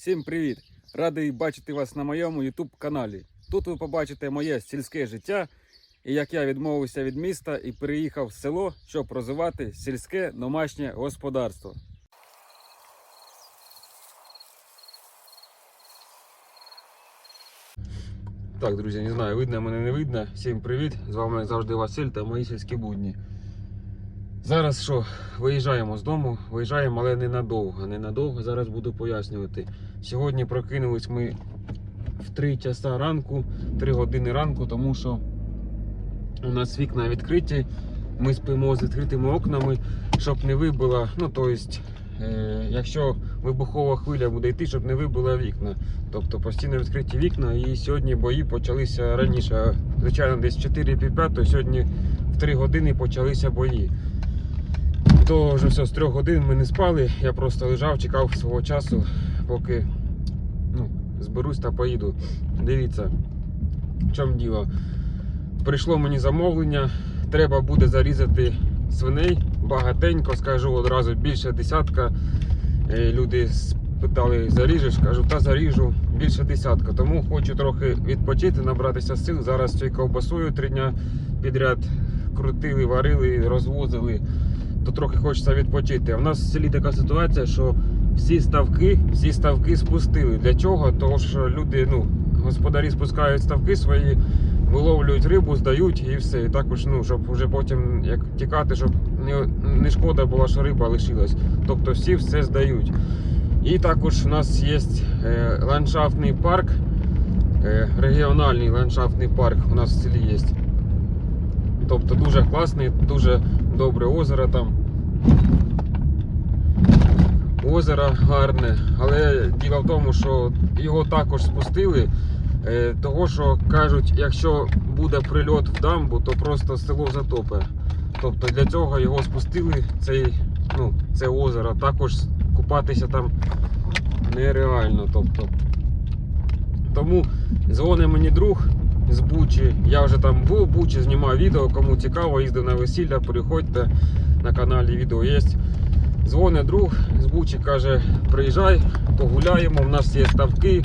Всім привіт! Радий бачити вас на моєму YouTube каналі. Тут ви побачите моє сільське життя і як я відмовився від міста і переїхав в село, щоб розвивати сільське домашнє господарство. Так, друзі, не знаю, видно мене не видно. Всім привіт! З вами завжди Василь та мої сільські будні. Зараз що, виїжджаємо з дому, виїжджаємо, але ненадовго. Ненадовго зараз буду пояснювати. Сьогодні прокинулись ми в 3 часа ранку, 3 години ранку, тому що у нас вікна відкриті. Ми спимо з відкритими окнами, щоб не вибила. Ну, тобто, е, якщо вибухова хвиля буде йти, щоб не вибила вікна. Тобто постійно відкриті вікна. І сьогодні бої почалися раніше. Звичайно, десь 4-5, то сьогодні в 3 години почалися бої. То вже все, з 3 годин ми не спали. Я просто лежав, чекав свого часу, поки ну, зберусь та поїду. Дивіться, в чому діло. Прийшло мені замовлення, треба буде зарізати свиней багатенько, скажу одразу більше десятка. Е, Люди спитали, заріжеш, кажу, та заріжу більше десятка. Тому хочу трохи відпочити, набратися сил. Зараз цією ковбасою три дня підряд крутили, варили, розвозили. То трохи хочеться відпочити. В нас в селі така ситуація, що всі ставки, всі ставки спустили. Для чого? Тому що люди, ну, господарі спускають ставки свої, виловлюють рибу, здають і все. І також, ну, щоб вже потім як тікати, щоб не, не шкода була, що риба лишилась. Тобто всі все здають. І також у нас є е, ландшафтний парк, е, регіональний ландшафтний парк у нас в селі є. Тобто дуже класний, дуже добре озеро там. Озеро гарне, але діло в тому, що його також спустили. е, Того, що кажуть, якщо буде прильот в дамбу, то просто село затопе. Тобто для цього його спустили, цей, ну, це озеро. Також купатися там нереально. Тобто. Тому дзвонить мені друг з Бучі. Я вже там був в Бучі, знімав відео, кому цікаво, їздив на весілля, переходьте на каналі відео є. Дзвонить друг з Бучі, каже, приїжджай, погуляємо, у нас є ставки,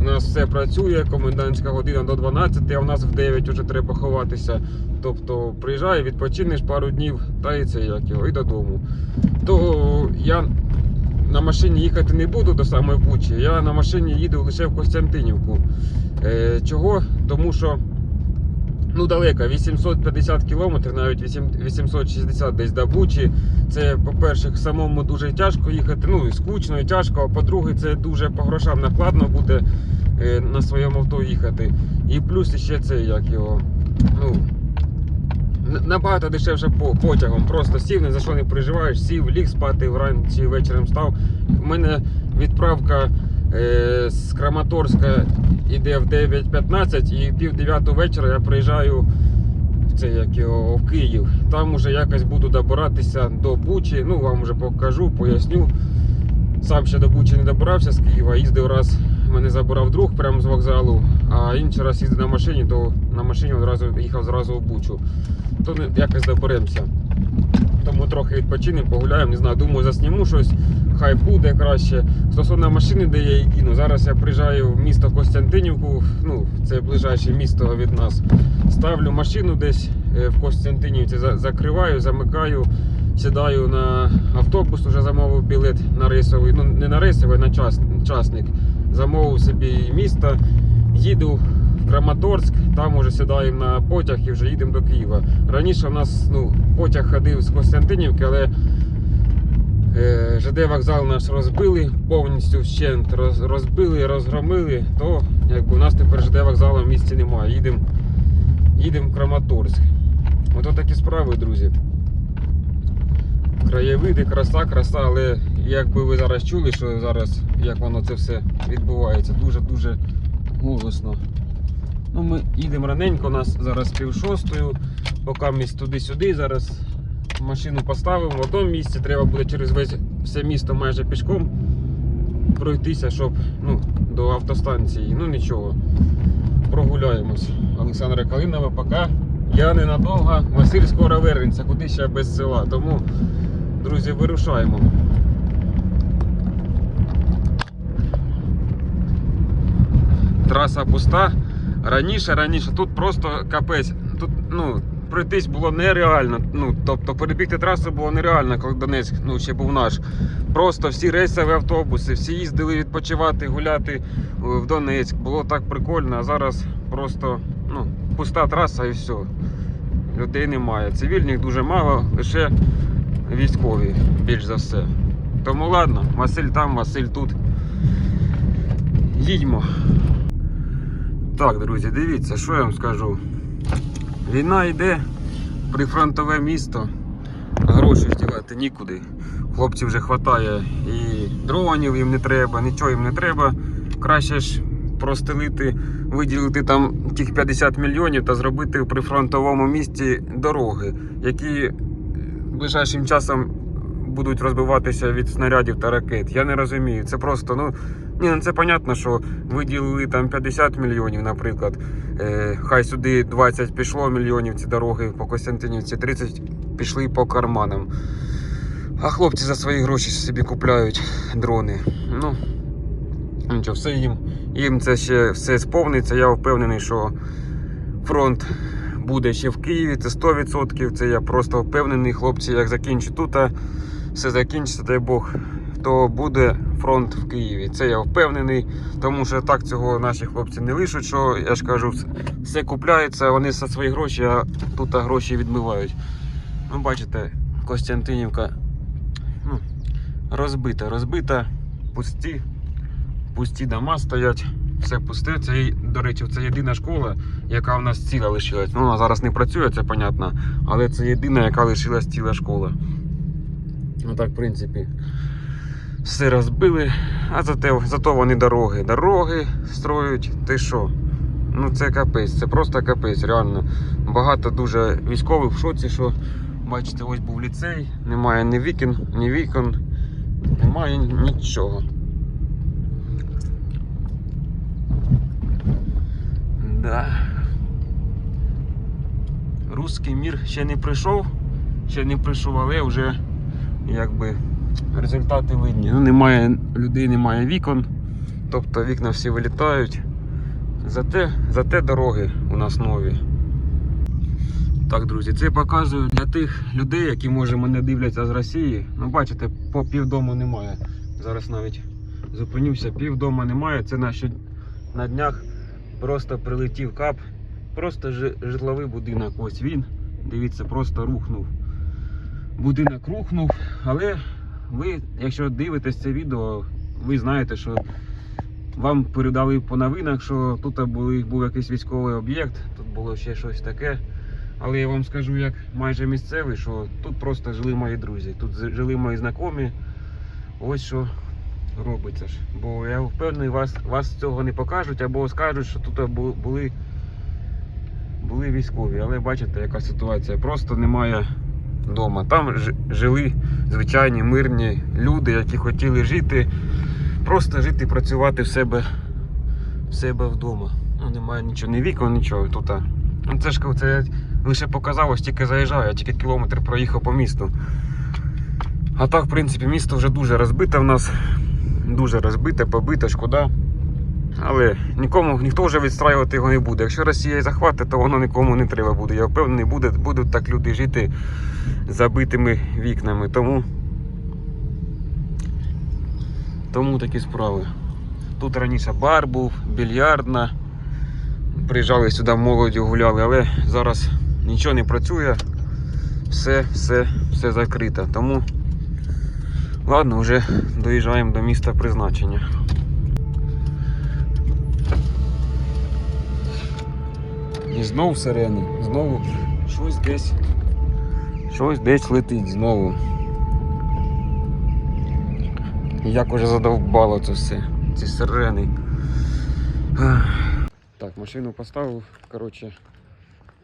у нас все працює, комендантська година до 12, а у нас в 9 вже треба ховатися. Тобто приїжджай, відпочинеш пару днів, та і це як його, і додому. То я на машині їхати не буду до самої Бучі, я на машині їду лише в Костянтинівку. Е, чого? Тому що ну далеко, 850 кілометрів, навіть 860 десь до Бучі. Це, по-перше, самому дуже тяжко їхати, ну і скучно, і тяжко, а по-друге, це дуже по грошам накладно буде е, на своєму авто їхати. І плюс ще це як його. ну, Набагато дешевше по потягом. Просто сів, ні за що не переживаєш, сів, ліг спати вранці вечором став. У мене відправка з Краматорська йде в 9.15 і пів дев'ятого вечора я приїжджаю в це як його, в Київ. Там уже якось буду добиратися до Бучі. Ну вам вже покажу, поясню. Сам ще до Бучі не добирався з Києва, їздив раз, мене забирав друг прямо з вокзалу, а інший раз їздив на машині, то на машині одразу їхав зразу в Бучу. То якось доберемося. Тому трохи відпочинемо, погуляємо, не знаю, думаю, засніму щось, хай буде краще. Стосовно машини, де я її кину, зараз я приїжджаю в місто Костянтинівку, ну, це ближайше місто від нас. Ставлю машину десь е, в Костянтинівці, закриваю, замикаю, сідаю на автобус, вже замовив білет на рейсовий, ну не на рейсовий, на час, часник. Замовив собі місто, їду Краматорськ, там уже сідаємо на потяг і вже їдемо до Києва. Раніше у нас ну, потяг ходив з Костянтинівки, але ЖД вокзал наш розбили, повністю вщент розбили, розгромили, то якби у нас тепер ЖД вокзалу в місті немає. Їдемо їдем в Краматорськ. Ото такі справи, друзі. Краєвиди, краса, краса, але якби ви зараз чули, що зараз як воно це все відбувається, дуже-дуже голосно. Ну, ми їдемо раненько, у нас зараз пів шостою, поки ми туди-сюди. Зараз машину поставимо в одному місці, треба буде через весь все місто майже пішком пройтися, щоб ну, до автостанції. Ну нічого, прогуляємось. Олександра Калинова, поки. Я ненадовго, Василь скоро вернеться, куди ще без села. Тому, друзі, вирушаємо. траса пуста. Раніше, раніше тут просто капець. Тут ну, пройтись було нереально. Ну, тобто перебігти трасу було нереально, коли Донецьк ну, ще був наш. Просто всі рейсові автобуси, всі їздили відпочивати, гуляти е, в Донецьк. Було так прикольно, а зараз просто ну, пуста траса і все. Людей немає. Цивільних дуже мало, лише військові більш за все. Тому ладно, Василь там, Василь тут. Їдьмо. Так, друзі, дивіться, що я вам скажу. Війна йде, прифронтове місто, гроші вдівати нікуди. Хлопців вже вистачає і дронів їм не треба, нічого їм не треба. Краще ж простелити, виділити там тих 50 мільйонів та зробити в прифронтовому місті дороги, які ближайшим часом будуть розбиватися від снарядів та ракет. Я не розумію. Це просто, ну. Ні, ну це понятно, що виділили там 50 мільйонів, наприклад. Е, хай сюди 20 пішло мільйонів ці дороги по Костянтинівці, 30 пішли по карманам. А хлопці за свої гроші собі купляють дрони. Ну, нічого, все їм, їм це ще все сповниться. Я впевнений, що фронт буде ще в Києві, це 100%. Це я просто впевнений, хлопці, як закінчу тут, все закінчиться, дай Бог, то буде фронт в Києві. Це я впевнений, тому що так цього наші хлопці не лишуть, що я ж кажу, все купляється, вони за свої гроші, а тут гроші відмивають. Ну, бачите, Костянтинівка ну, розбита, розбита, пусті, пусті дома стоять. Все пусте. Це, до речі, це єдина школа, яка в нас ціла лишилась. Ну, вона зараз не працює, це понятно. Але це єдина, яка лишилась ціла школа. Ну так, в принципі, все розбили, а зате, зато вони дороги. Дороги строють. Ти що? Ну це капець, це просто капець, реально. Багато дуже військових в шоці, що бачите, ось був ліцей, немає ні вікон, ні вікон, немає нічого. Да. Руський мір ще не прийшов, ще не прийшов, але вже якби результати видні. Ну, немає людей, немає вікон, тобто вікна всі вилітають. Зате, зате дороги у нас нові. Так, друзі, це показую для тих людей, які може мене дивляться з Росії. Ну, бачите, по півдому немає. Зараз навіть зупинився, півдома немає. Це на, на днях просто прилетів кап. Просто жи- житловий будинок. Ось він. Дивіться, просто рухнув. Будинок рухнув, але ви, якщо дивитесь це відео, ви знаєте, що вам передали по новинах, що тут були, був якийсь військовий об'єкт, тут було ще щось таке. Але я вам скажу, як майже місцевий, що тут просто жили мої друзі, тут жили мої знайомі. Ось що робиться ж. Бо я впевнений, вас, вас цього не покажуть, або скажуть, що тут були, були військові. Але бачите, яка ситуація. Просто немає вдома. Там жили звичайні мирні люди, які хотіли жити, просто жити, і працювати в себе, в себе вдома. Ну, немає нічого, ні вікон, нічого. Тут, ну, це ж це лише показав, ось тільки заїжджаю, я тільки кілометр проїхав по місту. А так, в принципі, місто вже дуже розбите в нас. Дуже розбите, побите, шкода. Але нікому, ніхто вже відстраювати його не буде. Якщо Росія захватить, то воно нікому не треба буде. Я впевнений, буде, будуть так люди жити забитими вікнами. Тому, тому такі справи. Тут раніше бар був, більярдна. Приїжджали сюди молоді гуляли, але зараз нічого не працює. Все, все, все закрито. Тому ладно, вже доїжджаємо до міста призначення. І знову сирени, знову щось десь. Щось десь летить знову. Як уже задовбало це все, ці сирени. Так, машину поставив, коротше,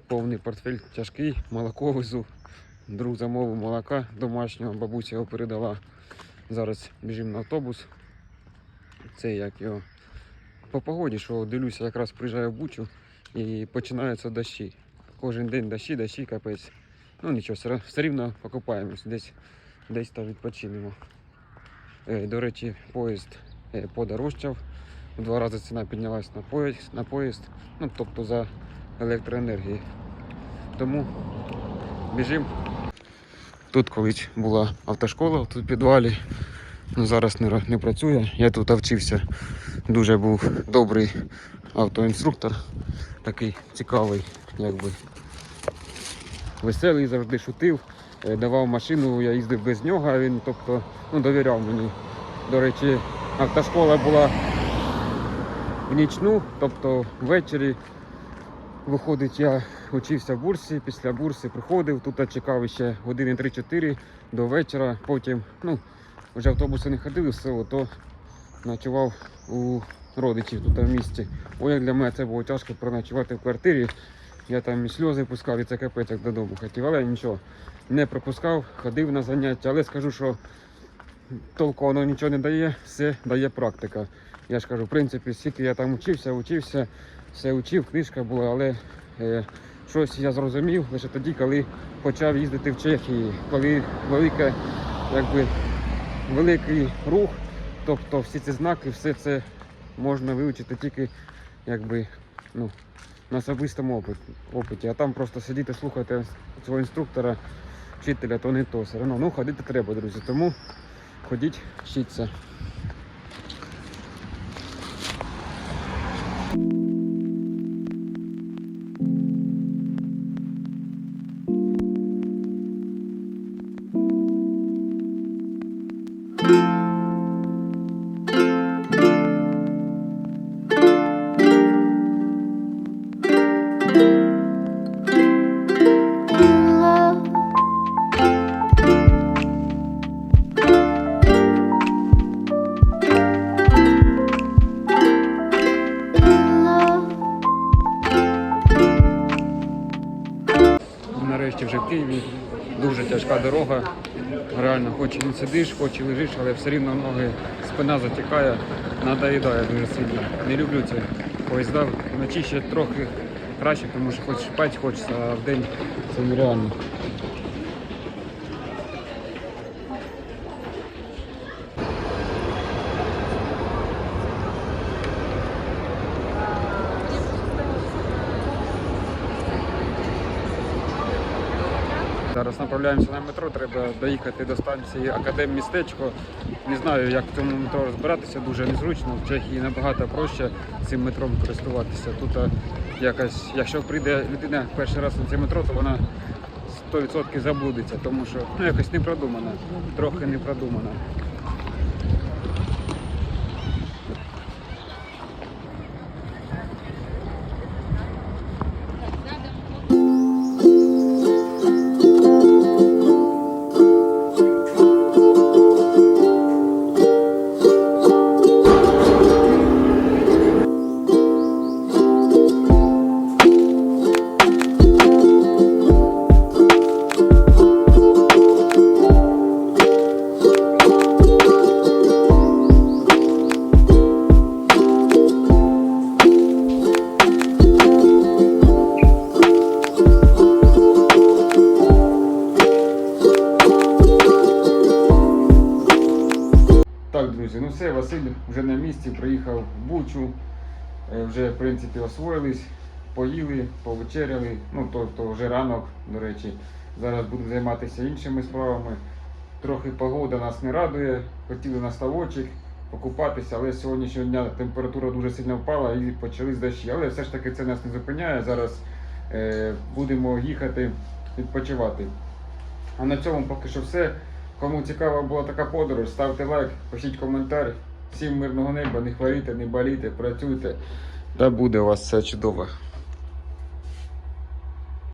повний портфель тяжкий, молоко везу. Друг замовив молока домашнього, бабуся його передала. Зараз біжимо на автобус. Це як його. По погоді, що дивлюся, якраз приїжджаю в Бучу і починаються дощі. Кожен день дощі, дощі, капець. Ну нічого, все, рівно покупаємось, десь, десь там відпочинемо. Е, до речі, поїзд е, подорожчав. в два рази ціна піднялась на поїзд, на поїзд, ну тобто за електроенергію. Тому біжимо. Тут колись була автошкола тут в підвалі. Ну, зараз не, не працює. Я тут навчився. Дуже був добрий автоінструктор, такий цікавий, якби веселий, завжди шутив. Е, Давав машину, я їздив без нього, а він тобто, ну, довіряв мені. До речі, автошкола була в нічну, тобто ввечері. Виходить, я учився в бурсі, після бурси приходив, тут чекав ще години 3-4 до вечора. Потім, ну, вже автобуси не ходили в село, то ночував у родичів тут в місті. Ой, як для мене це було тяжко проночувати в квартирі. Я там і сльози пускав, і це капець як додому хотів, але нічого. Не пропускав, ходив на заняття, але скажу, що толку воно нічого не дає, все дає практика. Я ж кажу, в принципі, скільки я там учився, учився, все учив, книжка була, але е, щось я зрозумів лише тоді, коли почав їздити в Чехії, коли велике, якби, великий рух, тобто всі ці знаки, все це можна вивчити тільки якби, ну, на особистому опиті. А там просто сидіти, слухати свого інструктора, вчителя, то не то. Все одно, ну ходити треба, друзі. Тому ходіть, вчіться. Нарешті вже в Києві. Дуже тяжка дорога. Реально, хоч і сидиш, хоч і лежиш, але все рівно ноги, спина затікає, надоїдає дуже сильно. Не люблю це поїзда. Вночі ще трохи краще, тому що хоч спати хочеться, а вдень це нереально. Зараз направляємося на метро, треба доїхати до станції Академмістечко. Не знаю, як в цьому метро розбиратися, дуже незручно. В Чехії набагато проще цим метром користуватися. Тут якась, якщо прийде людина перший раз на це метро, то вона 100% заблудиться, тому що ну, якось не продумано, трохи не продумано. Бучу, Е, вже в принципі освоїлись, поїли, повечеряли, ну то, вже ранок, до речі. Зараз будемо займатися іншими справами. Трохи погода нас не радує, хотіли на ставочок покупатися, але сьогоднішнього дня температура дуже сильно впала і почались дощі. Але все ж таки це нас не зупиняє. Зараз е, будемо їхати відпочивати. А на цьому поки що все. Кому цікава була така подорож, ставте лайк, пишіть коментар. Всім мирного неба, не хворійте, не болійте, працюйте. Та буде у вас все чудово.